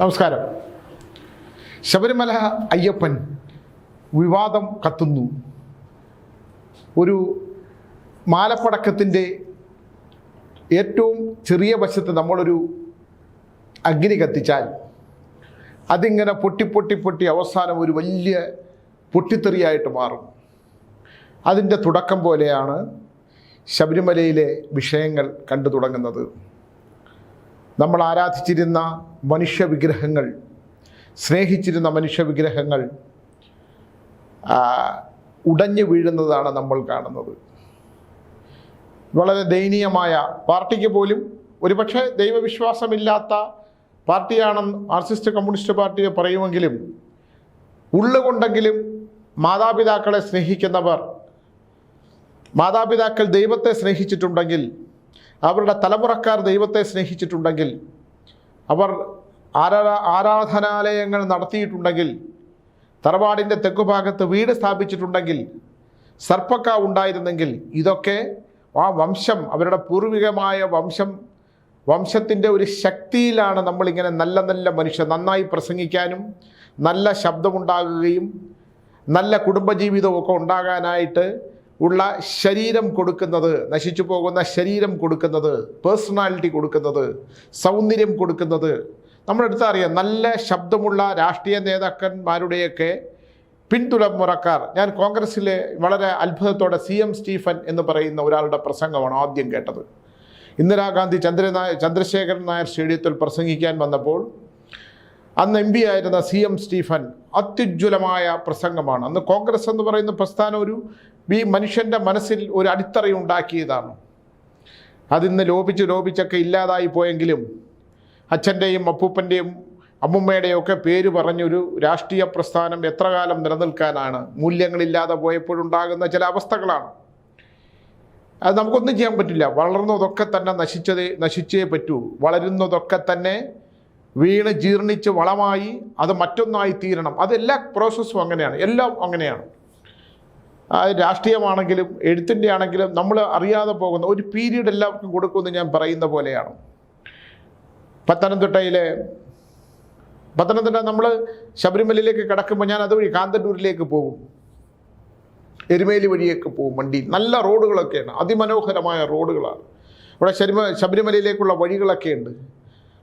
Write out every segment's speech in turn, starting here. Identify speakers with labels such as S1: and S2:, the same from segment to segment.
S1: നമസ്കാരം. ശബരിമല അയ്യപ്പൻ വിവാദം കത്തുന്നു. ഒരു മാലപ്പടക്കത്തിന്റെ ഏറ്റവും ചെറിയ വശത്ത് നമ്മളൊരു അഗ്നി കത്തിച്ചാൽ അതിങ്ങനെ പൊട്ടി പൊട്ടി പൊട്ടി അവസാനം ഒരു വലിയ പൊട്ടിത്തെറിയായിട്ട് മാറും. അതിന്റെ തുടക്കം പോലെയാണ് ശബരിമലയിലെ വിഷയങ്ങൾ കണ്ടു തുടങ്ങുന്നത്. നമ്മൾ ആരാധിച്ചിരുന്ന മനുഷ്യവിഗ്രഹങ്ങൾ സ്നേഹിച്ചിരുന്ന മനുഷ്യവിഗ്രഹങ്ങൾ ഉടഞ്ഞു വീഴുന്നതാണ് നമ്മൾ കാണുന്നത്. വളരെ ദയനീയമായ പാർട്ടിക്ക് പോലും ഒരുപക്ഷെ ദൈവവിശ്വാസമില്ലാത്ത പാർട്ടിയാണെന്ന് മാർക്സിസ്റ്റ് കമ്മ്യൂണിസ്റ്റ് പാർട്ടിയെ പറയുമെങ്കിലും ഉള്ളുകൊണ്ടെങ്കിലും മാതാപിതാക്കളെ സ്നേഹിക്കുന്നവർ മാതാപിതാക്കൾ ദൈവത്തെ സ്നേഹിച്ചിട്ടുണ്ടെങ്കിൽ അവരുടെ തലമുറക്കാർ ദൈവത്തെ സ്നേഹിച്ചിട്ടുണ്ടെങ്കിൽ അവർ ആരാ ആരാധനാലയങ്ങൾ നടത്തിയിട്ടുണ്ടെങ്കിൽ തറവാടിന്റെ തെക്കുഭാഗത്ത് വീട് സ്ഥാപിച്ചിട്ടുണ്ടെങ്കിൽ സർപ്പക്ക ഉണ്ടായിരുന്നെങ്കിൽ ഇതൊക്കെ ആ വംശം അവരുടെ പൂർവികമായ വംശം വംശത്തിന്റെ ഒരു ശക്തിയിലാണ് നമ്മളിങ്ങനെ നല്ല നല്ല മനുഷ്യർ നന്നായി പ്രസംഗിക്കാനും നല്ല ശബ്ദമുണ്ടാകുകയും നല്ല കുടുംബജീവിതമൊക്കെ ഉണ്ടാകാനായിട്ട് ഉള്ള ശരീരം കൊടുക്കുന്നത് നശിച്ചു പോകുന്ന ശരീരം കൊടുക്കുന്നത് പേഴ്സണാലിറ്റി കൊടുക്കുന്നത് സൗന്ദര്യം കൊടുക്കുന്നത്. നമ്മുടെ അടുത്ത് അറിയാം നല്ല ശബ്ദമുള്ള രാഷ്ട്രീയ നേതാക്കന്മാരുടെയൊക്കെ പിന്തുടമുറക്കാർ ഞാൻ കോൺഗ്രസ്സിലെ വളരെ അത്ഭുതത്തോടെ സി എം സ്റ്റീഫൻ എന്ന് പറയുന്ന ഒരാളുടെ പ്രസംഗമാണ് ആദ്യം കേട്ടത്. ഇന്ദിരാഗാന്ധി ചന്ദ്രനായ ചന്ദ്രശേഖരൻ നായർ സ്റ്റേഡിയത്തിൽ പ്രസംഗിക്കാൻ വന്നപ്പോൾ അന്ന് എം പി ആയിരുന്ന സി എം സ്റ്റീഫൻ അത്യുജ്വലമായ പ്രസംഗമാണ്. അന്ന് കോൺഗ്രസ് എന്ന് പറയുന്ന പ്രസ്ഥാനം ഒരു ഈ മനുഷ്യന്റെ മനസ്സിൽ ഒരു അടിത്തറയുണ്ടാക്കിയതാണ് അതിന്ന് ലോപിച്ച് ലോപിച്ചൊക്കെ ഇല്ലാതായി പോയെങ്കിലും അച്ഛന്റെയും അപ്പൂപ്പന്റെയും അമ്മുമ്മയുടെയും ഒക്കെ പേര് പറഞ്ഞൊരു രാഷ്ട്രീയ പ്രസ്ഥാനം എത്ര കാലം നിലനിൽക്കാനാണ്? മൂല്യങ്ങളില്ലാതെ പോയപ്പോഴുണ്ടാകുന്ന ചില അവസ്ഥകളാണ്. അത് നമുക്കൊന്നും ചെയ്യാൻ പറ്റില്ല. വളർന്നതൊക്കെ തന്നെ നശിച്ചതേ നശിച്ചേ പറ്റൂ. വളരുന്നതൊക്കെ തന്നെ വീണ് ജീർണിച്ച് വളമായി അത് മറ്റൊന്നായി തീരണം. അതെല്ലാ പ്രോസസ്സും അങ്ങനെയാണ്. എല്ലാം അങ്ങനെയാണ്. രാഷ്ട്രീയമാണെങ്കിലും എഴുത്തിന്റെ ആണെങ്കിലും നമ്മൾ അറിയാതെ പോകുന്ന ഒരു പീരീഡ് എല്ലാവർക്കും കൊടുക്കുമെന്ന് ഞാൻ പറയുന്ന പോലെയാണ്. പത്തനംതിട്ടയിലെ പത്തനംതിട്ട നമ്മൾ ശബരിമലയിലേക്ക് കിടക്കുമ്പോൾ ഞാൻ അതുവഴി കാന്തന്നൂരിലേക്ക് പോകും. എരുമേലി വഴിയൊക്കെ പോകും വണ്ടി. നല്ല റോഡുകളൊക്കെയാണ് അതിമനോഹരമായ റോഡുകളാണ്. അവിടെ ശരിമ ശബരിമലയിലേക്കുള്ള വഴികളൊക്കെ ഉണ്ട്.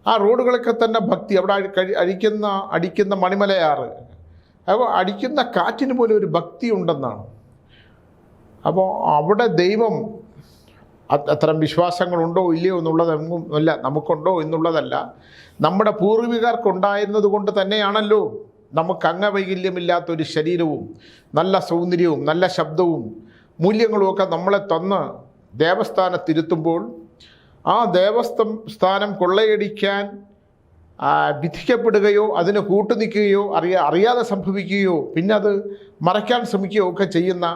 S1: ആ റോഡുകളൊക്കെ തന്നെ ഭക്തി. അവിടെ അഴിക്കുന്ന അടിക്കുന്ന മണിമലയാറ്. അപ്പോൾ അടിക്കുന്ന കാറ്റിന് പോലും ഒരു ഭക്തി ഉണ്ടെന്നാണ്. അപ്പോൾ അവിടെ ദൈവം അത് അത്തരം വിശ്വാസങ്ങളുണ്ടോ ഇല്ലയോ എന്നുള്ളത് അല്ല നമുക്കുണ്ടോ എന്നുള്ളതല്ല. നമ്മുടെ പൂർവികർക്കുണ്ടായിരുന്നത് കൊണ്ട് തന്നെയാണല്ലോ നമുക്ക് അംഗവൈകല്യമില്ലാത്തൊരു ശരീരവും നല്ല സൗന്ദര്യവും നല്ല ശബ്ദവും മൂല്യങ്ങളുമൊക്കെ നമ്മളെ തന്ന് ദേവസ്ഥാനത്തിരുത്തുമ്പോൾ ആ ദേവസ്ഥം സ്ഥാനം കൊള്ളയടിക്കാൻ വിധിക്കപ്പെടുകയോ അതിന് കൂട്ടുനിൽക്കുകയോ അറിയാ അറിയാതെ സംഭവിക്കുകയോ പിന്നെ അത് മറയ്ക്കാൻ ശ്രമിക്കുകയോ ഒക്കെ ചെയ്യുന്ന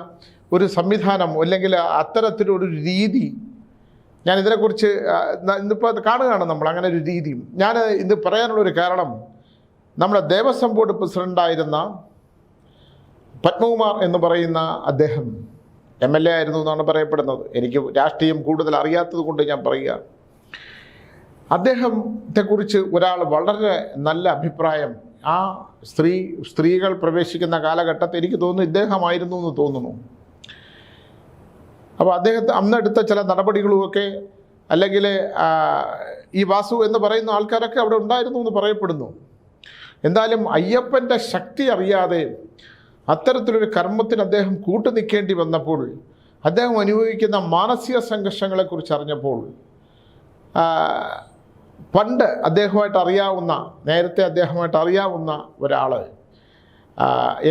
S1: ഒരു സംവിധാനം അല്ലെങ്കിൽ അത്തരത്തിലൊരു രീതി. ഞാൻ ഇതിനെക്കുറിച്ച് ഇന്നിപ്പോൾ കാണുകയാണ് നമ്മൾ അങ്ങനെ ഒരു രീതിയും ഞാൻ ഇത് പറയാനുള്ളൊരു കാരണം നമ്മുടെ ദേവസ്വം ബോർഡ് പ്രസിഡന്റായിരുന്ന പത്മകുമാർ എന്ന് പറയുന്ന അദ്ദേഹം എം എൽ എ ആയിരുന്നു എന്നാണ് പറയപ്പെടുന്നത്. എനിക്ക് രാഷ്ട്രീയം കൂടുതൽ അറിയാത്തത് കൊണ്ട് ഞാൻ പറയുക. അദ്ദേഹത്തെക്കുറിച്ച് ഒരാൾ വളരെ നല്ല അഭിപ്രായം ആ സ്ത്രീ സ്ത്രീകൾ പ്രവേശിക്കുന്ന കാലഘട്ടത്തിൽ എനിക്ക് തോന്നുന്നു ഇദ്ദേഹമായിരുന്നു എന്ന് തോന്നുന്നു. അപ്പോൾ അദ്ദേഹത്തെ അന്നെടുത്ത ചില നടപടികളുമൊക്കെ അല്ലെങ്കിൽ ഈ വാസു എന്ന് പറയുന്ന ആൾക്കാരൊക്കെ അവിടെ ഉണ്ടായിരുന്നു എന്ന് പറയപ്പെടുന്നു. എന്തായാലും അയ്യപ്പന്റെ ശക്തി അറിയാതെ അത്തരത്തിലൊരു കർമ്മത്തിന് അദ്ദേഹം കൂട്ടുനിൽക്കേണ്ടി വന്നപ്പോൾ അദ്ദേഹം അനുഭവിക്കുന്ന മാനസിക സംഘർഷങ്ങളെക്കുറിച്ച് അറിഞ്ഞപ്പോൾ പണ്ട് അദ്ദേഹമായിട്ട് അറിയാവുന്ന നേരത്തെ അദ്ദേഹമായിട്ട് അറിയാവുന്ന ഒരാൾ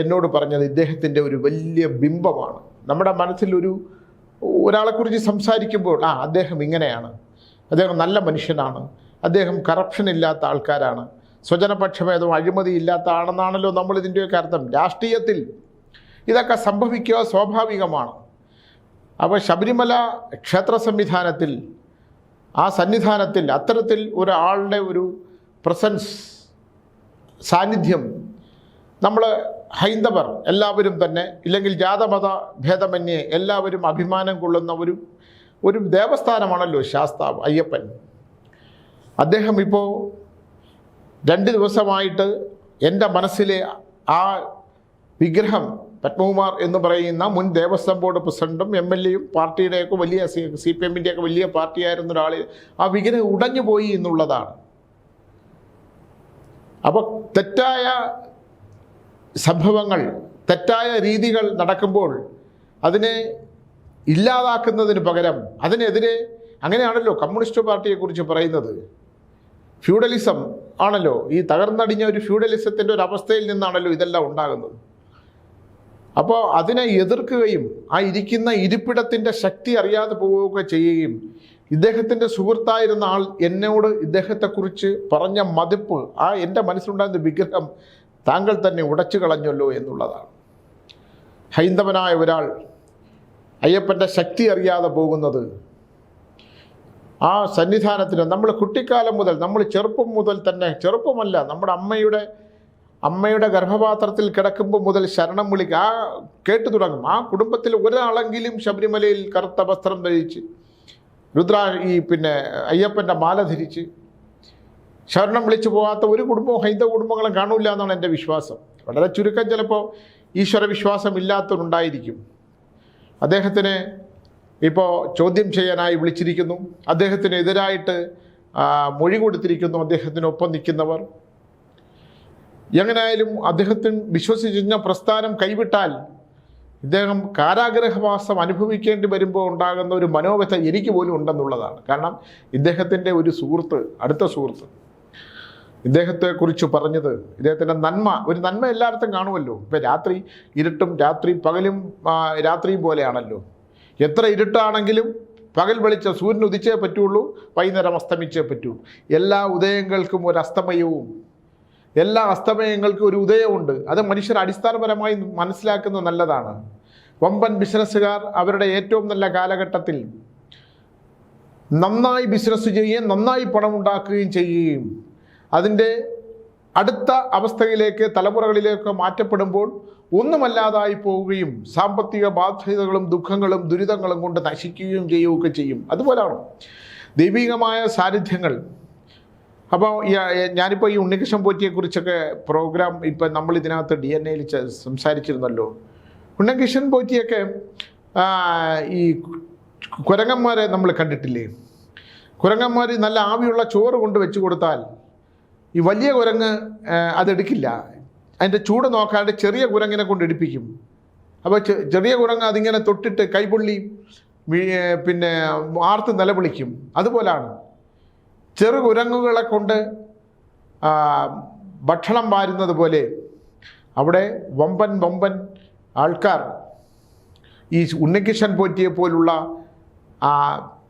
S1: എന്നോട് പറഞ്ഞത് ഇദ്ദേഹത്തിന്റെ ഒരു വലിയ ബിംബമാണ്. നമ്മുടെ മനസ്സിലൊരു ഒരാളെക്കുറിച്ച് സംസാരിക്കുമ്പോൾ ആ അദ്ദേഹം ഇങ്ങനെയാണ്. അദ്ദേഹം നല്ല മനുഷ്യനാണ്. അദ്ദേഹം കറപ്ഷൻ ഇല്ലാത്ത ആൾക്കാരാണ്. സ്വജനപക്ഷഭേദം അഴിമതി ഇല്ലാത്ത ആണെന്നാണല്ലോ നമ്മൾ ഇതിന്റെയൊക്കെ അർത്ഥം. രാഷ്ട്രീയത്തിൽ ഇതൊക്കെ സംഭവിക്കുക സ്വാഭാവികമാണ്. അപ്പോൾ ശബരിമല ക്ഷേത്ര സംവിധാനത്തിൽ ആ സന്നിധാനത്തിൽ അത്തരത്തിൽ ഒരാളുടെ ഒരു പ്രസൻസ് സാന്നിധ്യം നമ്മൾ ഹൈന്ദവർ എല്ലാവരും തന്നെ ഇല്ലെങ്കിൽ ജാതമത ഭേദമന്യേ എല്ലാവരും അഭിമാനം കൊള്ളുന്ന ഒരു ഒരു ദേവസ്ഥാനമാണല്ലോ ശാസ്താവ് അയ്യപ്പൻ. അദ്ദേഹം ഇപ്പോൾ രണ്ട് ദിവസമായിട്ട് എന്റെ മനസ്സിലെ ആ വിഗ്രഹം പത്മകുമാർ എന്ന് പറയുന്ന മുൻ ദേവസ്വം ബോർഡ് പ്രസിഡന്റും എം എൽ എയും പാർട്ടിയുടെയൊക്കെ വലിയ സി പി എമ്മിന്റെയൊക്കെ വലിയ പാർട്ടിയായിരുന്ന ഒരാൾ ആ വിഗ്രഹം ഉടഞ്ഞു പോയി എന്നുള്ളതാണ്. അപ്പോൾ തെറ്റായ സംഭവങ്ങൾ തെറ്റായ രീതികൾ നടക്കുമ്പോൾ അതിനെ ഇല്ലാതാക്കുന്നതിന് പകരം അതിനെതിരെ അങ്ങനെയാണല്ലോ കമ്മ്യൂണിസ്റ്റ് പാർട്ടിയെക്കുറിച്ച് പറയുന്നത്. ഫ്യൂഡലിസം ആണല്ലോ ഈ തകർന്നടിഞ്ഞ ഒരു ഫ്യൂഡലിസത്തിന്റെ ഒരു അവസ്ഥയിൽ നിന്നാണല്ലോ ഇതെല്ലാം ഉണ്ടാകുന്നത്. അപ്പോൾ അതിനെ എതിർക്കുകയും ആ ഇരിക്കുന്ന ഇരിപ്പിടത്തിന്റെ ശക്തി അറിയാതെ പോവുകയൊക്കെ ചെയ്യുകയും ഇദ്ദേഹത്തിന്റെ സുഹൃത്തായിരുന്ന ആൾ എന്നോട് ഇദ്ദേഹത്തെക്കുറിച്ച് പറഞ്ഞ മതിപ്പ് ആ എന്റെ മനസ്സിലുണ്ടായിരുന്ന വിഗ്രഹം താങ്കൾ തന്നെ ഉടച്ചു കളഞ്ഞല്ലോ എന്നുള്ളതാണ്. ഹൈന്ദവനായ ഒരാൾ അയ്യപ്പന്റെ ശക്തി അറിയാതെ പോകുന്നത് ആ സന്നിധാനത്തിന് നമ്മൾ കുട്ടിക്കാലം മുതൽ നമ്മൾ ചെറുപ്പം മുതൽ തന്നെ ചെറുപ്പമല്ല നമ്മുടെ അമ്മയുടെ അമ്മയുടെ ഗർഭപാത്രത്തിൽ കിടക്കുമ്പോൾ മുതൽ ശരണം വിളിക്കുക ആ കേട്ടു തുടങ്ങും. ആ കുടുംബത്തിൽ ഒരാളെങ്കിലും ശബരിമലയിൽ കറുത്ത വസ്ത്രം ധരിച്ച് രുദ്ര ഈ പിന്നെ അയ്യപ്പന്റെ മാല ധരിച്ച് ശരണം വിളിച്ചു പോകാത്ത ഒരു കുടുംബവും ഹൈന്ദവ കുടുംബങ്ങളും കാണില്ല എന്നാണ് എന്റെ വിശ്വാസം. വളരെ ചുരുക്കം ചിലപ്പോൾ ഈശ്വര വിശ്വാസം ഇല്ലാത്തവരുണ്ടായിരിക്കും. അദ്ദേഹത്തിന് ഇപ്പോൾ ചോദ്യം ചെയ്യാനായി വിളിച്ചിരിക്കുന്നു. അദ്ദേഹത്തിന് എതിരായിട്ട് മൊഴി കൊടുത്തിരിക്കുന്നു. അദ്ദേഹത്തിനൊപ്പം നിൽക്കുന്നവർ. എങ്ങനെയായാലും അദ്ദേഹത്തിന് വിശ്വസിച്ചിരുന്ന പ്രസ്ഥാനം കൈവിട്ടാൽ ഇദ്ദേഹം കാരാഗ്രഹവാസം അനുഭവിക്കേണ്ടി വരുമ്പോൾ ഉണ്ടാകുന്ന ഒരു മനോവ്യഥ എനിക്ക് പോലും ഉണ്ടെന്നുള്ളതാണ്. കാരണം ഇദ്ദേഹത്തിന്റെ ഒരു സുഹൃത്ത് അടുത്ത സുഹൃത്ത്. ഇദ്ദേഹത്തെക്കുറിച്ച് പറഞ്ഞത് ഇദ്ദേഹത്തിന്റെ നന്മ ഒരു നന്മ എല്ലായിടത്തും കാണുമല്ലോ. ഇപ്പം രാത്രി ഇരുട്ടും രാത്രി പകലും രാത്രിയും പോലെയാണല്ലോ. എത്ര ഇരുട്ടാണെങ്കിലും പകൽ വെളിച്ച സൂര്യൻ ഉദിച്ചേ പറ്റുള്ളൂ വൈകുന്നേരം അസ്തമിച്ചേ പറ്റുള്ളൂ എല്ലാ ഉദയങ്ങൾക്കും ഒരു അസ്തമയവും എല്ലാ അസ്തമയങ്ങൾക്കും ഒരു ഉദയമുണ്ട് അത് മനുഷ്യർ അടിസ്ഥാനപരമായി മനസ്സിലാക്കുന്നത് നല്ലതാണ്. വമ്പൻ ബിസിനസ്സുകാർ അവരുടെ ഏറ്റവും നല്ല കാലഘട്ടത്തിൽ നന്നായി ബിസിനസ് ചെയ്യുകയും നന്നായി പണമുണ്ടാക്കുകയും ചെയ്യുകയും അതിന്റെ അടുത്ത അവസ്ഥയിലേക്ക് തലമുറകളിലേക്ക് മാറ്റപ്പെടുമ്പോൾ ഒന്നുമല്ലാതായി പോവുകയും സാമ്പത്തിക ബാധ്യതകളും ദുഃഖങ്ങളും ദുരിതങ്ങളും കൊണ്ട് നശിക്കുകയും ചെയ്യുകയൊക്കെ ചെയ്യും. അതുപോലാണ് ദൈവികമായ സാന്നിധ്യങ്ങൾ. അപ്പോൾ ഞാനിപ്പോൾ ഈ ഉണ്ണികൃഷ്ണൻ പോറ്റിയെക്കുറിച്ചൊക്കെ പ്രോഗ്രാം ഇപ്പം നമ്മൾ ഇതിനകത്ത് ഡി എൻ എയിൽ സംസാരിച്ചിരുന്നല്ലോ. ഉണ്ണികൃഷ്ണൻ പോറ്റിയൊക്കെ ഈ കുരങ്ങന്മാരെ നമ്മൾ കണ്ടിട്ടില്ലേ? കുരങ്ങന്മാർ നല്ല ആവിയുള്ള ചോറ് കൊണ്ട് വെച്ച് കൊടുത്താൽ ഈ വലിയ കുരങ്ങ് അതെടുക്കില്ല. അതിന്റെ ചൂട് നോക്കാണ്ട് ചെറിയ കുരങ്ങിനെ കൊണ്ട് എടുപ്പിക്കും. അപ്പോൾ ചെറിയ കുരങ്ങ് അതിങ്ങനെ തൊട്ടിട്ട് കൈപൊള്ളി പിന്നെ ആർത്ത് നിലവിളിക്കും. അതുപോലാണ്. ചെറു കുരങ്ങുകളെ കൊണ്ട് ഭക്ഷണം വാരുന്നത് പോലെ അവിടെ വമ്പൻ വമ്പൻ ആൾക്കാർ ഈ ഉണ്ണികൃഷ്ണൻ പോറ്റിയെ പോലുള്ള ആ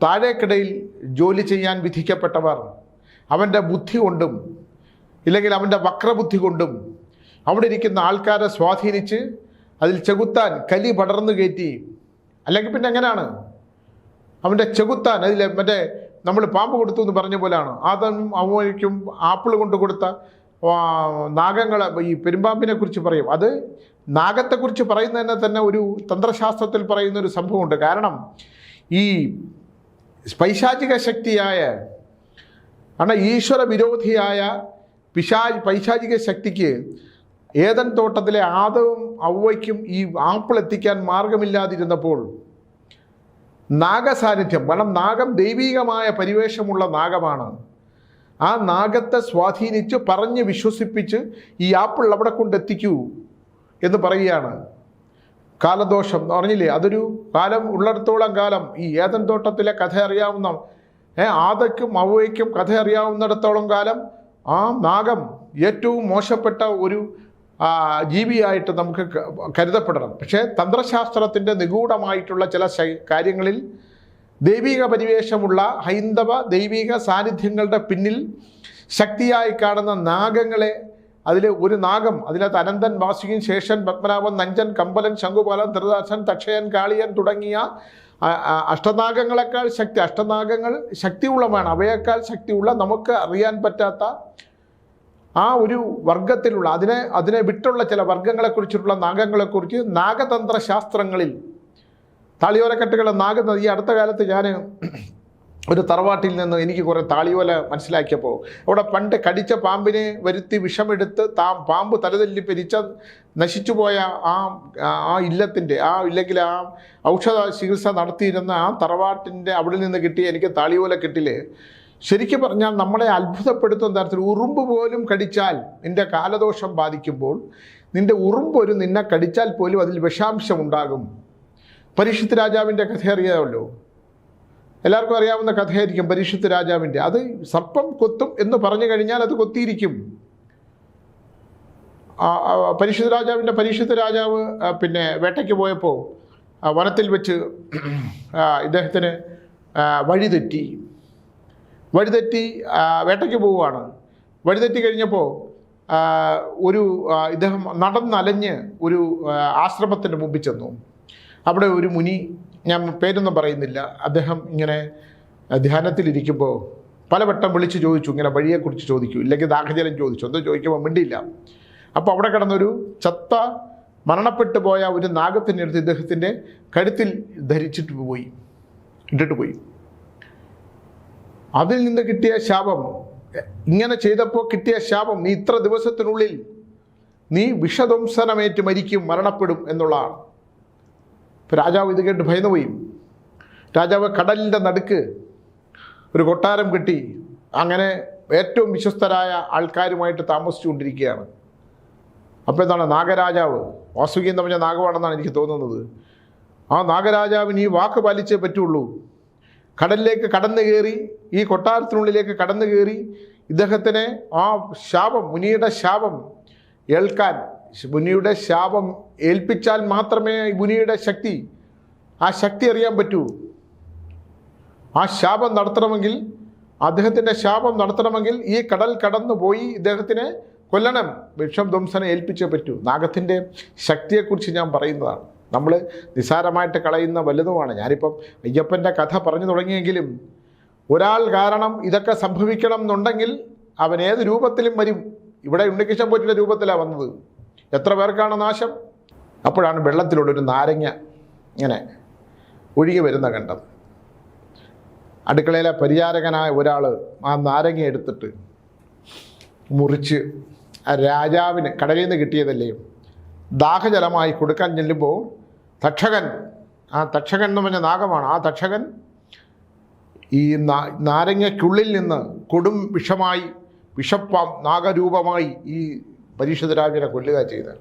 S1: താഴേക്കിടയിൽ ജോലി ചെയ്യാൻ വിധിക്കപ്പെട്ടവർ അവന്റെ ബുദ്ധി കൊണ്ടും ഇല്ലെങ്കിൽ അവന്റെ വക്രബുദ്ധി കൊണ്ടും അവിടെ ഇരിക്കുന്ന ആൾക്കാരെ സ്വാധീനിച്ച് അതിൽ ചെകുത്താൻ കലി പടർന്നു കയറ്റി. അല്ലെങ്കിൽ പിന്നെ എങ്ങനെയാണ്? അവന്റെ ചെകുത്താൻ അതിൽ മറ്റേ നമ്മൾ പാമ്പ് കൊടുത്തു എന്ന് പറഞ്ഞ പോലെയാണ്. ആദം അവനിക്കും ആപ്പിൾ കൊണ്ട് കൊടുത്ത നാഗങ്ങളെ ഈ പെരുമ്പാമ്പിനെ കുറിച്ച് പറയും. അത് നാഗത്തെക്കുറിച്ച് പറയുന്നതിനെ തന്നെ ഒരു തന്ത്രശാസ്ത്രത്തിൽ പറയുന്ന ഒരു സംഭവമുണ്ട്. കാരണം ഈ പൈശാചിക ശക്തിയായ കാരണം ഈശ്വര വിരോധിയായ പിശാ പൈശാചിക ശക്തിക്ക് ഏതൻ തോട്ടത്തിലെ ആദവും ഔവയ്ക്കും ഈ ആപ്പിൾ എത്തിക്കാൻ മാർഗമില്ലാതിരുന്നപ്പോൾ നാഗസാന്നിധ്യം കാരണം നാഗം ദൈവീകമായ പരിവേഷമുള്ള നാഗമാണ്. ആ നാഗത്തെ സ്വാധീനിച്ച് പറഞ്ഞ് വിശ്വസിപ്പിച്ച് ഈ ആപ്പിൾ അവിടെ കൊണ്ടെത്തിക്കൂ എന്ന് പറയുകയാണ്. കാലദോഷം എന്ന് പറഞ്ഞില്ലേ അതൊരു കാലം ഉള്ളിടത്തോളം കാലം ഈ ഏതൻ തോട്ടത്തിലെ കഥ അറിയാവുന്ന ഏ ആദയ്ക്കും അവയ്ക്കും കഥ അറിയാവുന്നിടത്തോളം കാലം ആ നാഗം ഏറ്റവും മോശപ്പെട്ട ഒരു ജീവിയായിട്ട് നമുക്ക് കരുതപ്പെടണം. പക്ഷേ തന്ത്രശാസ്ത്രത്തിന്റെ നിഗൂഢമായിട്ടുള്ള ചില കാര്യങ്ങളിൽ ദൈവിക പരിവേഷമുള്ള ഹൈന്ദവ ദൈവിക സാന്നിധ്യങ്ങളുടെ പിന്നിൽ ശക്തിയായി കാണുന്ന നാഗങ്ങളെ അതിൽ ഒരു നാഗം അതിനകത്ത് അനന്തൻ വാസുകിൻ ശേഷൻ പത്മനാഭൻ നഞ്ചൻ കമ്പലൻ ശംഖുപാലൻ ധൃതാസൻ തക്ഷയൻ കാളിയൻ തുടങ്ങിയ അഷ്ടനാഗങ്ങളെക്കാൾ ശക്തി അഷ്ടനാഗങ്ങൾ ശക്തിയുള്ളമാണ് അവയേക്കാൾ ശക്തിയുള്ള നമുക്ക് അറിയാൻ പറ്റാത്ത ആ ഒരു വർഗത്തിലുള്ള അതിനെ അതിനെ വിട്ടുള്ള ചില വർഗങ്ങളെക്കുറിച്ചുള്ള നാഗങ്ങളെക്കുറിച്ച് നാഗതന്ത്ര ശാസ്ത്രങ്ങളിൽ താളിയോരക്കെട്ടുകളെ നാഗ ഈ അടുത്ത കാലത്ത് ഞാൻ ഒരു തറവാട്ടിൽ നിന്ന് എനിക്ക് കുറേ താളിയോല മനസ്സിലാക്കിയപ്പോൾ അവിടെ പണ്ട് കടിച്ച പാമ്പിനെ വരുത്തി വിഷമെടുത്ത് താ പാമ്പ് തലതല്ലി പെരിച്ച നശിച്ചുപോയ ആ ആ ഇല്ലത്തിന്റെ ആ ഇല്ലെങ്കിൽ ആ ഔഷധ ചികിത്സ നടത്തിയിരുന്ന ആ തറവാട്ടിന്റെ അവിടെ നിന്ന് കിട്ടിയ എനിക്ക് താളിയോല കിട്ടില്ലേ ശരിക്കും പറഞ്ഞാൽ നമ്മളെ അത്ഭുതപ്പെടുത്തുന്ന തരത്തിൽ ഉറുമ്പ് പോലും കടിച്ചാൽ നിന്റെ കാലദോഷം ബാധിക്കുമ്പോൾ നിന്റെ ഉറുമ്പ് ഒരു നിന്നെ കടിച്ചാൽ പോലും അതിൽ വിഷാംശം ഉണ്ടാകും പരീക്ഷിത് രാജാവിന്റെ കഥ അറിയാമല്ലോ എല്ലാവർക്കും അറിയാവുന്ന കഥയായിരിക്കും പരീക്ഷത്ത് രാജാവിന്റെ. അത് സർപ്പം കൊത്തും എന്ന് പറഞ്ഞു കഴിഞ്ഞാൽ അത് കൊത്തിയിരിക്കും. പരീക്ഷിത് രാജാവിന്റെ പരിശുദ്ധ രാജാവ് പിന്നെ വേട്ടയ്ക്ക് പോയപ്പോൾ വനത്തിൽ വെച്ച് ഇദ്ദേഹത്തിന് വഴിതെറ്റി. വഴിതെറ്റി വേട്ടയ്ക്ക് പോവുകയാണ്. വഴിതെറ്റി കഴിഞ്ഞപ്പോൾ ഒരു ഇദ്ദേഹം നടന്നലഞ്ഞ് ഒരു ആശ്രമത്തിന്റെ മുമ്പിൽ ചെന്നു. അവിടെ ഒരു മുനി ഞാൻ പേരൊന്നും പറയുന്നില്ല. അദ്ദേഹം ഇങ്ങനെ ധ്യാനത്തിലിരിക്കുമ്പോൾ പലവട്ടം വിളിച്ച് ചോദിച്ചു ഇങ്ങനെ വഴിയെക്കുറിച്ച് ചോദിക്കൂ ഇല്ലെങ്കിൽ ദാഹജലം ചോദിച്ചു. എന്തോ ചോദിക്കുമ്പോൾ മിണ്ടിയില്ല. അപ്പോൾ അവിടെ കിടന്നൊരു ചത്ത മരണപ്പെട്ടു പോയ ഒരു നാഗത്തിന്റെ അടുത്ത് ഇദ്ദേഹത്തിന്റെ കഴുത്തിൽ ധരിച്ചിട്ട് പോയി. ഇട്ടിട്ട് പോയി. അതിൽ നിന്ന് കിട്ടിയ ശാപം ഇങ്ങനെ ചെയ്തപ്പോൾ കിട്ടിയ ശാപം നീ ഇത്ര ദിവസത്തിനുള്ളിൽ നീ വിഷധ്വംസനമേറ്റ് മരിക്കും മരണപ്പെടും എന്നുള്ളതാണ് രാജാവ് ഇത് കേട്ട് ഭയന്നുപോയി. രാജാവ് കടലിന്റെ നടുക്ക് ഒരു കൊട്ടാരം കെട്ടി അങ്ങനെ ഏറ്റവും വിശ്വസ്തരായ ആൾക്കാരുമായിട്ട് താമസിച്ചുകൊണ്ടിരിക്കുകയാണ്. അപ്പോൾ എന്താണ് നാഗരാജാവ്? വാസുകി എന്ന് പറഞ്ഞ നാഗമാണെന്നാണ് എനിക്ക് തോന്നുന്നത്. ആ നാഗരാജാവിന് ഈ വാക്ക് പാലിച്ചേ പറ്റുള്ളൂ. കടലിലേക്ക് കടന്നു കയറി ഈ കൊട്ടാരത്തിനുള്ളിലേക്ക് കടന്നു കയറി ഇദ്ദേഹത്തിനെ ആ ശാപം മുനിയുടെ ശാപം ഏൽക്കാൻ മുനിയുടെ ശാപം ഏൽപ്പിച്ചാൽ മാത്രമേ മുനിയുടെ ശക്തി ആ ശക്തി അറിയാൻ പറ്റൂ. ആ ശാപം നടത്തണമെങ്കിൽ അദ്ദേഹത്തിന്റെ ശാപം നടത്തണമെങ്കിൽ ഈ കടൽ കടന്നു പോയി ഇദ്ദേഹത്തിനെ കൊല്ലണം. വിഷധ്വംസനെ ഏൽപ്പിച്ചേ പറ്റൂ. നാഗത്തിന്റെ ശക്തിയെക്കുറിച്ച് ഞാൻ പറയുന്നതാണ്. നമ്മൾ നിസാരമായിട്ട് കളയുന്ന വലുതുമാണ് ഞാനിപ്പം അയ്യപ്പന്റെ കഥ പറഞ്ഞു തുടങ്ങിയെങ്കിലും ഒരാൾ കാരണം ഇതൊക്കെ സംഭവിക്കണം എന്നുണ്ടെങ്കിൽ അവൻ ഏത് രൂപത്തിലും വരും. ഇവിടെ ഉണ്ണികൃഷ്ണൻ പോറ്റിന്റെ രൂപത്തിലാണ് വന്നത്. എത്ര പേർക്കാണ് നാശം? അപ്പോഴാണ് വെള്ളത്തിലൂടെ ഒരു നാരങ്ങ ഇങ്ങനെ ഒഴുകി വരുന്ന കണ്ടത് അടുക്കളയിലെ പരിചാരകനായ ഒരാൾ ആ നാരങ്ങ എടുത്തിട്ട് മുറിച്ച് ആ രാജാവിന് കടലിൽ നിന്ന് കിട്ടിയതല്ലേ? ദാഹജലമായി കൊടുക്കാൻ ചെല്ലുമ്പോൾ തക്ഷകൻ ആ തക്ഷകൻ എന്ന് പറഞ്ഞ നാഗമാണ് ആ തക്ഷകൻ ഈ നാരങ്ങയ്ക്കുള്ളിൽ നിന്ന് കൊടും വിഷമായി വിഷപ്പാം നാഗരൂപമായി ഈ പരീക്ഷിതരാജനെ കൊല്ലുക ചെയ്തത്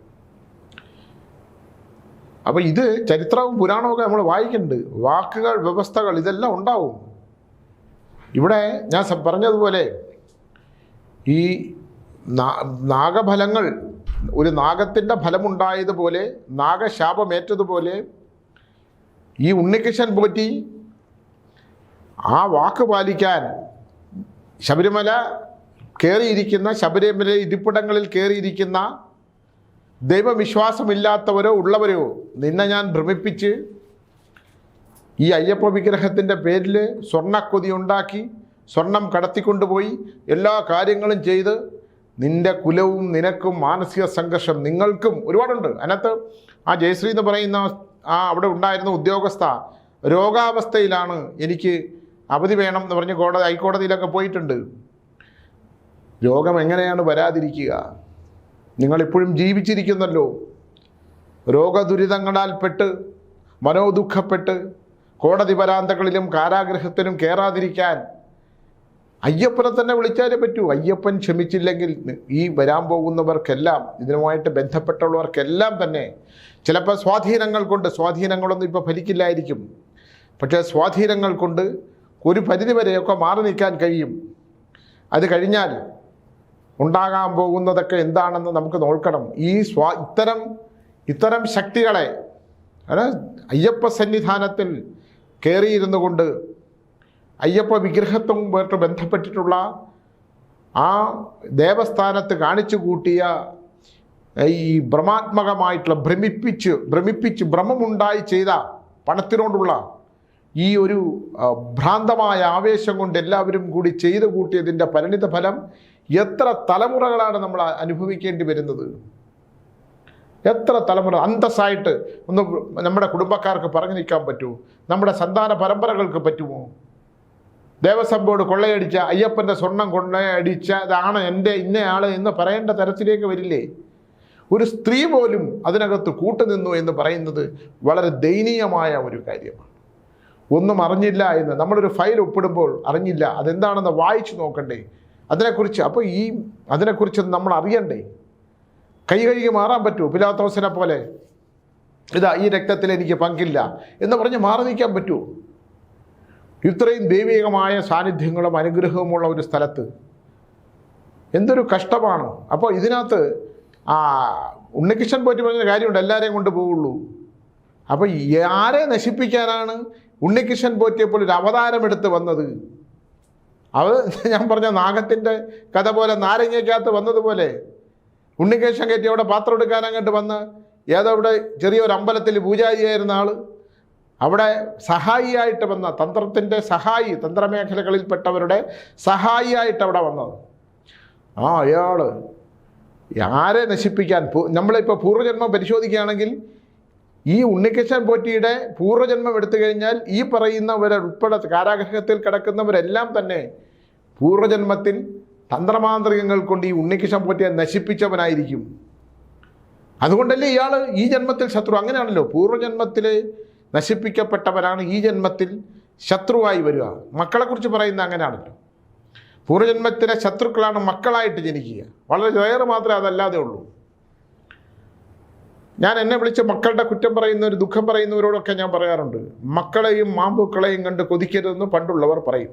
S1: അപ്പോൾ ഇത് ചരിത്രവും പുരാണമൊക്കെ നമ്മൾ വായിക്കുന്നുണ്ട് വാക്കുകൾ വ്യവസ്ഥകൾ ഇതെല്ലാം ഉണ്ടാവും. ഇവിടെ ഞാൻ പറഞ്ഞതുപോലെ ഈ നാഗഫലങ്ങൾ ഒരു നാഗത്തിന്റെ ഫലമുണ്ടായതുപോലെ നാഗശാപമേറ്റതുപോലെ ഈ ഉണ്ണികൃഷ്ണൻ പോറ്റി ആ വാക്ക് പാലിക്കാൻ ശബരിമല കയറിയിരിക്കുന്ന ശബരിമല ഇരിപ്പിടങ്ങളിൽ കയറിയിരിക്കുന്ന ദൈവവിശ്വാസമില്ലാത്തവരോ ഉള്ളവരോ നിന്നെ ഞാൻ ഭ്രമിപ്പിച്ച് ഈ അയ്യപ്പ വിഗ്രഹത്തിന്റെ പേരിൽ സ്വർണക്കൊതി ഉണ്ടാക്കി സ്വർണം കടത്തിക്കൊണ്ടുപോയി എല്ലാ കാര്യങ്ങളും ചെയ്ത് നിന്റെ കുലവും നിനക്കും മാനസിക സംഘർഷം നിങ്ങൾക്കും ഒരുപാടുണ്ട്. അതിനകത്ത് ആ ജയശ്രീ എന്ന് പറയുന്ന ആ അവിടെ ഉണ്ടായിരുന്ന ഉദ്യോഗസ്ഥ രോഗാവസ്ഥയിലാണ് എനിക്ക് അവധി വേണം എന്ന് പറഞ്ഞ് കോടതി ഹൈക്കോടതിയിലൊക്കെ പോയിട്ടുണ്ട്. രോഗം എങ്ങനെയാണ് വരാതിരിക്കുക? നിങ്ങളിപ്പോഴും ജീവിച്ചിരിക്കുന്നല്ലോ. രോഗദുരിതങ്ങളാൽ പെട്ട് മനോദുഃഖപ്പെട്ട് കോടതി വരാന്തകളിലും കാരാഗ്രഹത്തിനും കയറാതിരിക്കാൻ അയ്യപ്പനെ തന്നെ വിളിച്ചാലേ പറ്റൂ. അയ്യപ്പൻ ക്ഷമിച്ചില്ലെങ്കിൽ ഈ വരാൻ പോകുന്നവർക്കെല്ലാം ഇതിനുമായിട്ട് ബന്ധപ്പെട്ടുള്ളവർക്കെല്ലാം തന്നെ ചിലപ്പോൾ സ്വാധീനങ്ങൾ കൊണ്ട് സ്വാധീനങ്ങളൊന്നും ഇപ്പോൾ ഫലിക്കില്ലായിരിക്കും. പക്ഷേ സ്വാധീനങ്ങൾ കൊണ്ട് ഒരു പരിധിവരെയൊക്കെ മാറി നിൽക്കാൻ കഴിയും. അത് കഴിഞ്ഞാൽ ഉണ്ടാകാൻ പോകുന്നതൊക്കെ എന്താണെന്ന് നമുക്ക് നോക്കണം. ഈ സ്വാ ഇത്തരം ഇത്തരം ശക്തികളെ അയ്യപ്പ സന്നിധാനത്തിൽ കയറിയിരുന്നു കൊണ്ട് അയ്യപ്പ വിഗ്രഹത്തുമായിട്ട് ബന്ധപ്പെട്ടിട്ടുള്ള ആ ദേവസ്ഥാനത്ത് കാണിച്ചു കൂട്ടിയ ഈ ഭ്രമാത്മകമായിട്ടുള്ള ഭ്രമിപ്പിച്ച് ഭ്രമിപ്പിച്ച് ഭ്രമമുണ്ടായി ചെയ്ത പണത്തിനോടുള്ള ഈ ഒരു ഭ്രാന്തമായ ആവേശം കൊണ്ട് എല്ലാവരും കൂടി ചെയ്തു കൂട്ടിയതിന്റെ പരിണിത ഫലം എത്ര തലമുറകളാണ് നമ്മൾ അനുഭവിക്കേണ്ടി വരുന്നത്? എത്ര തലമുറ അന്തസ്സായിട്ട് ഒന്ന് നമ്മുടെ കുടുംബക്കാർക്ക് പറഞ്ഞു നിൽക്കാൻ പറ്റുമോ? നമ്മുടെ സന്താന പരമ്പരകൾക്ക് പറ്റുമോ? ദേവസ്വം ബോർഡ് കൊള്ളയടിച്ച അയ്യപ്പന്റെ സ്വർണം കൊള്ളയടിച്ച ഇതാണ് എന്റെ ഇന്നയാൾ എന്ന് പറയേണ്ട തരത്തിലേക്ക് വരില്ലേ? ഒരു സ്ത്രീ പോലും അതിനകത്ത് കൂട്ടുനിന്നു എന്ന് പറയുന്നത് വളരെ ദയനീയമായ ഒരു കാര്യമാണ്. ഒന്നും അറിഞ്ഞില്ല എന്ന് നമ്മളൊരു ഫയൽ ഒപ്പിടുമ്പോൾ അറിഞ്ഞില്ല അതെന്താണെന്ന് വായിച്ചു നോക്കണ്ടേ? അതിനെക്കുറിച്ച് അപ്പോൾ ഈ അതിനെക്കുറിച്ച് നമ്മൾ അറിയണ്ടേ? കൈ കഴുകി മാറാൻ പറ്റുമോ? പിലാത്തോസിനെ പോലെ. ഇതാ ഈ രക്തത്തിൽ എനിക്ക് പങ്കില്ല എന്ന് പറഞ്ഞ് മാറി നിൽക്കാൻ പറ്റുമോ? ഇത്രയും ദൈവികമായ സാന്നിധ്യങ്ങളും അനുഗ്രഹവുമുള്ള ഒരു സ്ഥലത്ത്. എന്തൊരു കഷ്ടമാണ്. അപ്പോൾ ഇതിനകത്ത് ആ ഉണ്ണികൃഷ്ണൻ പോറ്റി പറഞ്ഞ കാര്യമുണ്ട് എല്ലാവരെയും കൊണ്ട് പോവുള്ളൂ. അപ്പോൾ ആരെ നശിപ്പിക്കാനാണ് ഉണ്ണികൃഷ്ണൻ പോറ്റിയെ പോലെ ഒരു അവതാരമെടുത്ത് വന്നത്? അത് ഞാൻ പറഞ്ഞ നാഗത്തിന്റെ കഥ പോലെ നാരങ്ങയ്ക്കകത്ത് വന്നതുപോലെ ഉണ്ണികേശൻ കയറ്റി അവിടെ പാത്രം എടുക്കാൻ അങ്ങോട്ട് വന്ന് ഏതോ അവിടെ ചെറിയൊരു അമ്പലത്തിൽ പൂജാരിയായിരുന്ന ആൾ അവിടെ സഹായിയായിട്ട് വന്ന തന്ത്രത്തിന്റെ സഹായി തന്ത്രമേഖലകളിൽപ്പെട്ടവരുടെ സഹായിയായിട്ട് അവിടെ വന്നത്. ആ അയാൾ ആരെ നശിപ്പിക്കാൻ നമ്മളിപ്പോൾ പൂർവജന്മം പരിശോധിക്കുകയാണെങ്കിൽ ഈ ഉണ്ണികൃഷ്ണൻ പോറ്റിയുടെ പൂർവജന്മം എടുത്തു കഴിഞ്ഞാൽ ഈ പറയുന്നവരുൾപ്പെടെ കാരാഗ്രഹത്തിൽ കിടക്കുന്നവരെല്ലാം തന്നെ പൂർവജന്മത്തിൽ തന്ത്രമാന്ത്രികങ്ങൾ കൊണ്ട് ഈ ഉണ്ണികൃഷ്ണൻ പോറ്റിയെ നശിപ്പിച്ചവനായിരിക്കും. അതുകൊണ്ടല്ലേ ഇയാൾ ഈ ജന്മത്തിൽ ശത്രു? അങ്ങനെയാണല്ലോ. പൂർവജന്മത്തിൽ നശിപ്പിക്കപ്പെട്ടവരാണ് ഈ ജന്മത്തിൽ ശത്രുവായി വരിക. മക്കളെക്കുറിച്ച് പറയുന്ന അങ്ങനെയാണല്ലോ. പൂർവജന്മത്തിലെ ശത്രുക്കളാണ് മക്കളായിട്ട് ജനിക്കുക. വളരെ റയർ മാത്രമേ അതല്ലാതെ ഉള്ളൂ ഞാൻ എന്നെ വിളിച്ച് മക്കളുടെ കുറ്റം പറയുന്ന ഒരു ദുഃഖം പറയുന്നവരോടൊക്കെ ഞാൻ പറയാറുണ്ട്. മക്കളെയും മാമ്പൂക്കളെയും കണ്ട് കൊതിക്കരുതെന്ന് പണ്ടുള്ളവർ പറയും.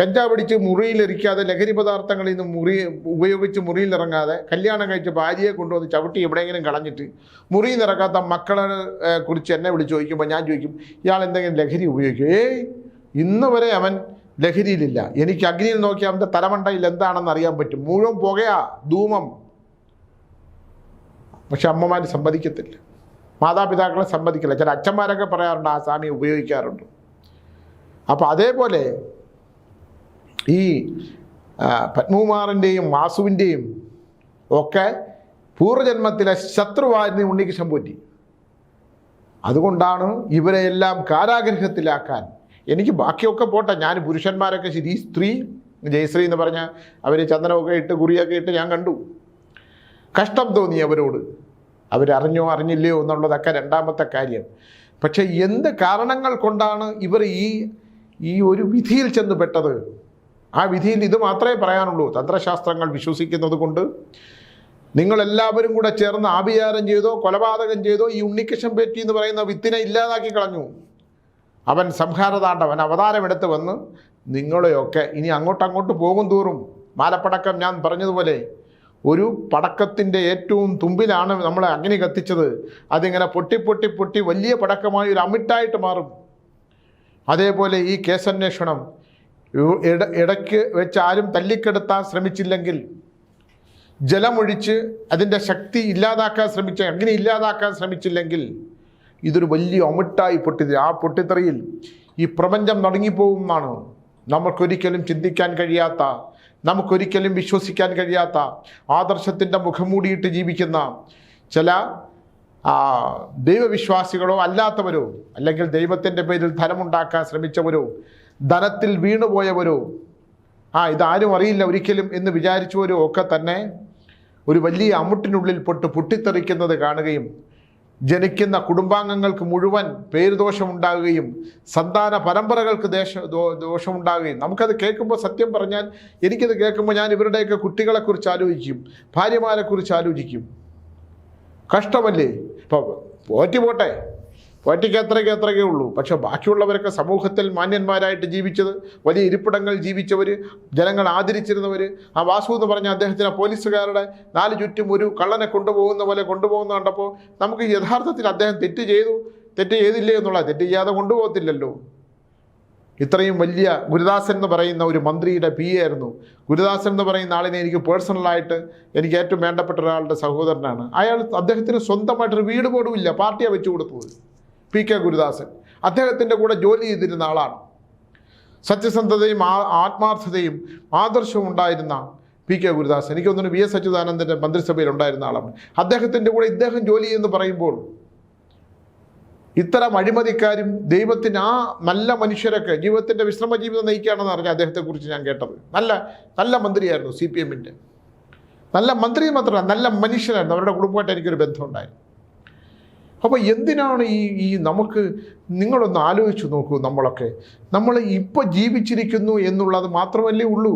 S1: കഞ്ചാവ് പിടിച്ച് മുറിയിലിരിക്കാതെ ലഹരി പദാർത്ഥങ്ങളിൽ നിന്ന് മുറി ഉപയോഗിച്ച് മുറിയിലിറങ്ങാതെ കല്യാണം കഴിച്ച് ഭാര്യയെ കൊണ്ടുവന്ന് ചവിട്ടി എവിടെയെങ്കിലും കളഞ്ഞിട്ട് മുറിയിൽ നിറക്കാത്ത മക്കളെ കുറിച്ച് എന്നെ വിളിച്ച് ചോദിക്കുമ്പോൾ ഞാൻ ചോദിക്കും ഇയാൾ എന്തെങ്കിലും ലഹരി ഉപയോഗിക്കും ഏയ് ഇന്ന് വരെ അവൻ ലഹരിയിലില്ല. എനിക്ക് അഗ്നിയിൽ നോക്കിയാൽ അവന്റെ തലമണ്ടയിൽ എന്താണെന്ന് അറിയാൻ പറ്റും. മുഴുവൻ പുകയാ ധൂമം. പക്ഷെ അമ്മമാർ സമ്മതിക്കത്തില്ല. മാതാപിതാക്കളെ സമ്മതിക്കില്ല. ചില അച്ഛന്മാരൊക്കെ പറയാറുണ്ട് ആ സാമി ഉപയോഗിക്കാറുണ്ട്. അപ്പോൾ അതേപോലെ ഈ പത്മകുമാറിന്റെയും വാസുവിന്റെയും ഒക്കെ പൂർവജന്മത്തിലെ ശത്രുവായിരുന്നു ഉണ്ണികൃഷ്ണൻ പോറ്റി. അതുകൊണ്ടാണ് ഇവരെയെല്ലാം കാരാഗ്രഹത്തിലാക്കാൻ. എനിക്ക് ബാക്കിയൊക്കെ പോട്ടെ. ഞാൻ പുരുഷന്മാരൊക്കെ ശരി സ്ത്രീ ജയശ്രീ എന്ന് പറഞ്ഞ അവർ ചന്ദനമൊക്കെ ഇട്ട് കുറിയൊക്കെ ഇട്ട് ഞാൻ കണ്ടു. കഷ്ടം തോന്നി അവരോട്. അവരറിഞ്ഞോ അറിഞ്ഞില്ലയോ എന്നുള്ളതൊക്കെ രണ്ടാമത്തെ കാര്യം. പക്ഷേ എന്ത് കാരണങ്ങൾ കൊണ്ടാണ് ഇവർ ഈ ഈ ഒരു വിധിയിൽ ചെന്ന് പെട്ടത്? ആ വിധിയിൽ ഇത് മാത്രമേ പറയാനുള്ളൂ. തന്ത്രശാസ്ത്രങ്ങൾ വിശ്വസിക്കുന്നത് കൊണ്ട് നിങ്ങളെല്ലാവരും കൂടെ ചേർന്ന് ആഭിചാരം ചെയ്തോ കൊലപാതകം ചെയ്തോ ഈ ഉണ്ണിക്കൃഷ്ണൻ പേറ്റി എന്ന് പറയുന്ന വിത്തിനെ ഇല്ലാതാക്കി കളഞ്ഞു. അവൻ സംഹാരതാണ്ടവൻ അവതാരമെടുത്ത് വന്ന് നിങ്ങളെയൊക്കെ ഇനി അങ്ങോട്ടങ്ങോട്ട് പോകും തോറും. മാലപ്പടക്കം ഞാൻ പറഞ്ഞതുപോലെ ഒരു പടക്കത്തിന്റെ ഏറ്റവും തുമ്പിലാണ് നമ്മളെ അഗ്നി കത്തിച്ചത്. അതിങ്ങനെ പൊട്ടി പൊട്ടി പൊട്ടി വലിയ പടക്കമായി ഒരു അമിട്ടായിട്ട് മാറും. അതേപോലെ ഈ കേസന്വേഷണം ഇട ഇടയ്ക്ക് വെച്ച് ആരും തല്ലിക്കെടുത്താൻ ശ്രമിച്ചില്ലെങ്കിൽ ജലമൊഴിച്ച് അതിന്റെ ശക്തി ഇല്ലാതാക്കാൻ ശ്രമിച്ച അഗ്നി ഇല്ലാതാക്കാൻ ശ്രമിച്ചില്ലെങ്കിൽ ഇതൊരു വലിയ ഒമിട്ടായി പൊട്ടി ആ പൊട്ടിത്തെറിയിൽ ഈ പ്രപഞ്ചം തുടങ്ങിപ്പോകും എന്നാണ് നമുക്കൊരിക്കലും ചിന്തിക്കാൻ കഴിയാത്ത നമുക്കൊരിക്കലും വിശ്വസിക്കാൻ കഴിയാത്ത ആദർശത്തിന്റെ മുഖംമൂടിയിട്ട് ജീവിക്കുന്ന ചില ദൈവവിശ്വാസികളോ അല്ലാത്തവരോ അല്ലെങ്കിൽ ദൈവത്തിന്റെ പേരിൽ ധനമുണ്ടാക്കാൻ ശ്രമിച്ചവരോ ധനത്തിൽ വീണുപോയവരോ ആ ഇതാരും അറിയില്ല ഒരിക്കലും എന്ന് വിചാരിച്ചവരോ ഒക്കെ തന്നെ ഒരു വലിയ അമുട്ടിനുള്ളിൽ പൊട്ട് പൊട്ടിത്തെറിക്കുന്നത് കാണുകയും ജനിക്കുന്ന കുടുംബാംഗങ്ങൾക്ക് മുഴുവൻ പേരുദോഷമുണ്ടാകുകയും സന്താന പരമ്പരകൾക്ക് ദേശ ദോഷമുണ്ടാകുകയും. നമുക്കത് കേൾക്കുമ്പോൾ സത്യം പറഞ്ഞാൽ എനിക്കത് കേൾക്കുമ്പോൾ ഞാൻ ഇവരുടെയൊക്കെ കുട്ടികളെക്കുറിച്ച് ആലോചിക്കും ഭാര്യമാരെക്കുറിച്ച് ആലോചിക്കും. കഷ്ടമല്ലേ? ഇപ്പോൾ പോറ്റി പോട്ടെ. പോറ്റിക്ക് അത്രയ്ക്ക് അത്രയ്ക്കേ ഉള്ളൂ. പക്ഷേ ബാക്കിയുള്ളവരൊക്കെ സമൂഹത്തിൽ മാന്യന്മാരായിട്ട് ജീവിച്ചത് വലിയ ഇരിപ്പിടങ്ങൾ ജീവിച്ചവർ ജനങ്ങൾ ആദരിച്ചിരുന്നവർ ആ വാസു എന്ന് പറഞ്ഞ അദ്ദേഹത്തിനെ പോലീസുകാരുടെ നാല് ചുറ്റും ഒരു കള്ളനെ കൊണ്ടുപോകുന്ന പോലെ കൊണ്ടുപോകുന്ന കണ്ടപ്പോൾ നമുക്ക് യഥാർത്ഥത്തിൽ അദ്ദേഹം തെറ്റ് ചെയ്തു. തെറ്റ് ചെയ്തില്ലേ എന്നുള്ള തെറ്റ് ചെയ്യാതെ കൊണ്ടുപോകത്തില്ലല്ലോ. ഇത്രയും വലിയ ഗുരുദാസൻ എന്ന് പറയുന്ന ഒരു മന്ത്രിയുടെ പി എ ആയിരുന്നു. ഗുരുദാസൻ എന്ന് പറയുന്ന ആളിനെ എനിക്ക് പേഴ്സണലായിട്ട് എനിക്ക് ഏറ്റവും വേണ്ടപ്പെട്ട ഒരാളുടെ സഹോദരനാണ്. അയാൾ അദ്ദേഹത്തിന് സ്വന്തമായിട്ടൊരു വീട് പോലും ഇല്ല. പാർട്ടിയാണ് വെച്ചു കൊടുത്തത്. P K Gurudasan. അദ്ദേഹത്തിന്റെ കൂടെ ജോലി ചെയ്തിരുന്ന ആളാണ്. സത്യസന്ധതയും ആത്മാർത്ഥതയും ആദർശവും ഉണ്ടായിരുന്ന പി കെ ഗുരുദാസ് എനിക്ക് തോന്നുന്നു വി എസ് അച്യുതാനന്ദന്റെ മന്ത്രിസഭയിൽ ഉണ്ടായിരുന്ന ആളാണ്. അദ്ദേഹത്തിന്റെ കൂടെ ഇദ്ദേഹം ജോലി എന്ന് പറയുമ്പോൾ ഇത്തരം അഴിമതിക്കാരും ദൈവത്തിന് ആ നല്ല മനുഷ്യരൊക്കെ ജീവിതത്തിന്റെ വിശ്രമ ജീവിതം നയിക്കുകയാണെന്ന് അറിഞ്ഞ അദ്ദേഹത്തെക്കുറിച്ച് ഞാൻ കേട്ടത്. നല്ല നല്ല മന്ത്രിയായിരുന്നു സി പി എമ്മിന്റെ. നല്ല മന്ത്രി മാത്രമല്ല നല്ല മനുഷ്യനായിരുന്നു. അവരുടെ കുടുംബമായിട്ട് എനിക്കൊരു ബന്ധമുണ്ടായിരുന്നു. അപ്പോൾ എന്തിനാണ് ഈ ഈ നമുക്ക് നിങ്ങളൊന്ന് ആലോചിച്ച് നോക്കൂ നമ്മളൊക്കെ. നമ്മൾ ഇപ്പോൾ ജീവിച്ചിരിക്കുന്നു എന്നുള്ളത് മാത്രമല്ലേ ഉള്ളൂ.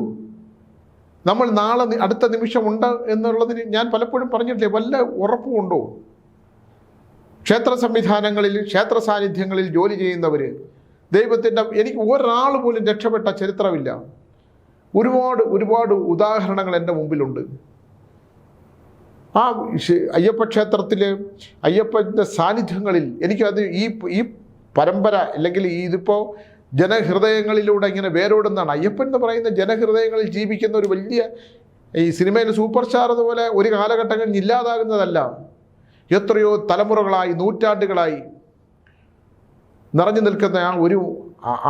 S1: നമ്മൾ നാളെ അടുത്ത നിമിഷം ഉണ്ട് എന്നുള്ളതിന് ഞാൻ പലപ്പോഴും പറഞ്ഞിട്ടില്ലേ വല്ല ഉറപ്പുമുണ്ടോ ക്ഷേത്ര സംവിധാനങ്ങളിൽ ക്ഷേത്ര സാന്നിധ്യങ്ങളിൽ ജോലി ചെയ്യുന്നവർ ദൈവത്തിന്റെ എനിക്ക് ഒരാൾ പോലും രക്ഷപ്പെട്ട ചരിത്രമില്ല. ഒരുപാട് ഒരുപാട് ഉദാഹരണങ്ങൾ എന്റെ മുമ്പിലുണ്ട്. ആ അയ്യപ്പ ക്ഷേത്രത്തിൽ അയ്യപ്പന്റെ സാന്നിധ്യങ്ങളിൽ എനിക്കത് ഈ ഈ പരമ്പര അല്ലെങ്കിൽ ഈ ഇതിപ്പോൾ ജനഹൃദയങ്ങളിലൂടെ ഇങ്ങനെ വേരോടുന്നതാണ്. അയ്യപ്പൻ എന്ന് പറയുന്ന ജനഹൃദയങ്ങളിൽ ജീവിക്കുന്ന ഒരു വലിയ ഈ സിനിമയിൽ സൂപ്പർ സ്റ്റാർ അതുപോലെ ഒരു കാലഘട്ടങ്ങളിൽ ഇല്ലാതാകുന്നതല്ല. എത്രയോ തലമുറകളായി നൂറ്റാണ്ടുകളായി നിറഞ്ഞു നിൽക്കുന്ന ആ ഒരു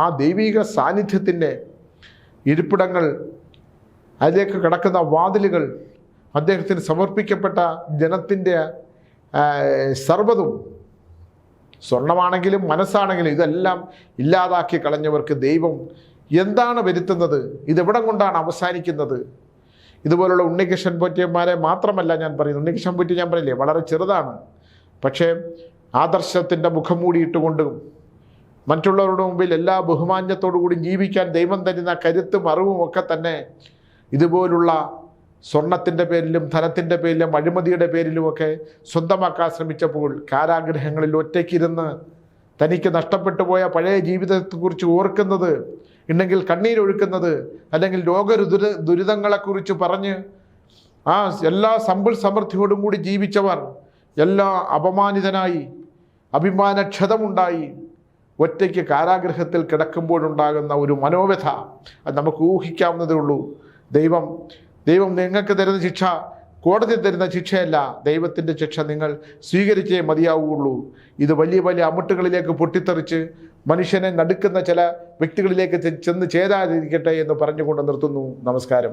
S1: ആ ദൈവിക സാന്നിധ്യത്തിന്റെ ഇരിപ്പിടങ്ങൾ അതിലേക്ക് കിടക്കുന്ന വാതിലുകൾ അദ്ദേഹത്തിന് സമർപ്പിക്കപ്പെട്ട ജനത്തിന്റെ സർവതും സ്വർണമാണെങ്കിലും മനസ്സാണെങ്കിലും ഇതെല്ലാം ഇല്ലാതാക്കി കളഞ്ഞവർക്ക് ദൈവം എന്താണ് വരുത്തുന്നത്? ഇതെവിടം കൊണ്ടാണ് അവസാനിക്കുന്നത്? ഇതുപോലുള്ള ഉണ്ണികൃഷ്ണൻ പൊറ്റിയന്മാരെ മാത്രമല്ല ഞാൻ പറയുന്നത്. ഉണ്ണികൃഷ്ണൻ പൊറ്റി ഞാൻ പറയില്ലേ? വളരെ ചെറുതാണ്. പക്ഷേ ആദർശത്തിന്റെ മുഖം മൂടിയിട്ടുകൊണ്ടും മറ്റുള്ളവരുടെ മുമ്പിൽ എല്ലാ ബഹുമാന്യത്തോടു കൂടി ജീവിക്കാൻ ദൈവം തരുന്ന കരുത്തും അറിവും ഒക്കെ തന്നെ ഇതുപോലുള്ള സ്വർണത്തിന്റെ പേരിലും ധനത്തിന്റെ പേരിലും അഴിമതിയുടെ പേരിലുമൊക്കെ സ്വന്തമാക്കാൻ ശ്രമിച്ചപ്പോൾ കാരാഗ്രഹങ്ങളിൽ ഒറ്റയ്ക്കിരുന്ന് തനിക്ക് നഷ്ടപ്പെട്ടു പോയ പഴയ ജീവിതത്തെക്കുറിച്ച് ഓർക്കുന്നത് ഉണ്ടെങ്കിൽ കണ്ണീരൊഴുക്കുന്നത് അല്ലെങ്കിൽ രോഗരുദുര ദുരിതങ്ങളെക്കുറിച്ച് പറഞ്ഞ് ആ എല്ലാ സമ്പൽ സമൃദ്ധിയോടും കൂടി ജീവിച്ചവർ എല്ലാ അപമാനിതനായി അഭിമാനക്ഷതമുണ്ടായി ഒറ്റയ്ക്ക് കാരാഗ്രഹത്തിൽ കിടക്കുമ്പോഴുണ്ടാകുന്ന ഒരു മനോവ്യഥ അത് നമുക്ക് ഊഹിക്കാവുന്നതേ ഉള്ളൂ. ദൈവം ദൈവം നിങ്ങൾക്ക് തരുന്ന ശിക്ഷ കോടതി തരുന്ന ശിക്ഷയല്ല. ദൈവത്തിന്റെ ശിക്ഷ നിങ്ങൾ സ്വീകരിച്ചേ മതിയാവുകയുള്ളൂ. ഇത് വലിയ വലിയ അമുട്ടുകളിലേക്ക് പൊട്ടിത്തെറിച്ച് മനുഷ്യനെ നടുക്കുന്ന ചില വ്യക്തികളിലേക്ക് ചെന്ന് ചേരാതിരിക്കട്ടെ എന്ന് പറഞ്ഞുകൊണ്ട് നിർത്തുന്നു. നമസ്കാരം.